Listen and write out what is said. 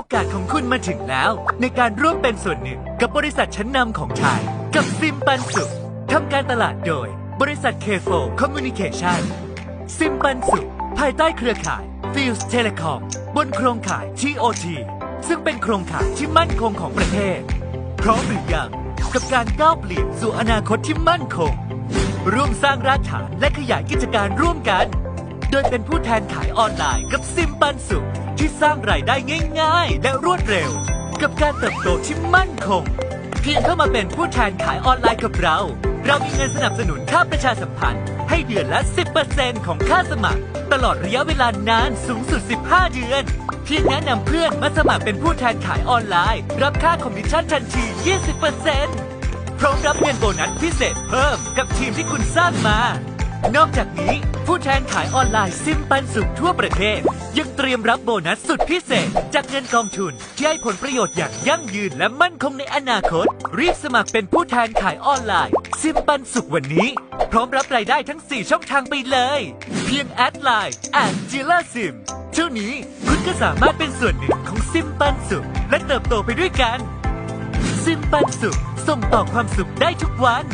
โอกาสของคุณมาถึงแล้ว ในการร่วมเป็นส่วนหนึ่ง กับบริษัทชั้นนำของไทย กับซิมปันสุขทำการตลาดโดย บริษัทเคโฟคอมมูนิเคชันซิมปันสุขภายใต้เครือข่ายฟิลส์เทเลคอมบนโครงข่าย TOT ซึ่งเป็นโครงข่ายที่มั่นคงของประเทศ พร้อมหรือยังกับการก้าวเปลี่ยนสู่อนาคตที่มั่นคง ร่วมสร้างรากฐานและขยายกิจการร่วมกัน โดยเป็นผู้แทนขายออนไลน์กับซิมปันสุข สร้างรายได้ง่าย ๆ และรวดเร็ว กับการเติบโตที่มั่นคง เพียงเข้ามาเป็นผู้แทนขายออนไลน์กับเรา เรามีเงินสนับสนุนค่าประชาสัมพันธ์ ให้เดือนละ 10%ของค่าสมัคร ตลอดระยะเวลานานสูงสุด 15 เดือน เพียงแนะนำเพื่อนมาสมัครเป็นผู้แทนขายออนไลน์ รับค่าคอมมิชชั่นทันที 20%พร้อมรับเงินโบนัสพิเศษเพิ่มกับทีมที่คุณสร้างมา นอกจากนี้ ผู้แทนขายออนไลน์ซิมปันสุขทั่วประเทศ ยังเตรียมรับโบนัสสุดพิเศษ จากเงินกองทุน ที่ให้ผลประโยชน์อย่างยั่งยืนและมั่นคงในอนาคต รีบสมัครเป็นผู้แทนขายออนไลน์ ซิมปันสุขวันนี้ พร้อมรับรายได้ทั้ง 4 ช่องทางไปเลย เพียงแอดไลน์แอดจิล่าซิมเท่านี้คุณก็สามารถเป็นส่วนหนึ่งของซิมปันสุข และเติบโตไปด้วยกัน ซิมปันสุขส่งต่อความสุขได้ทุกวัน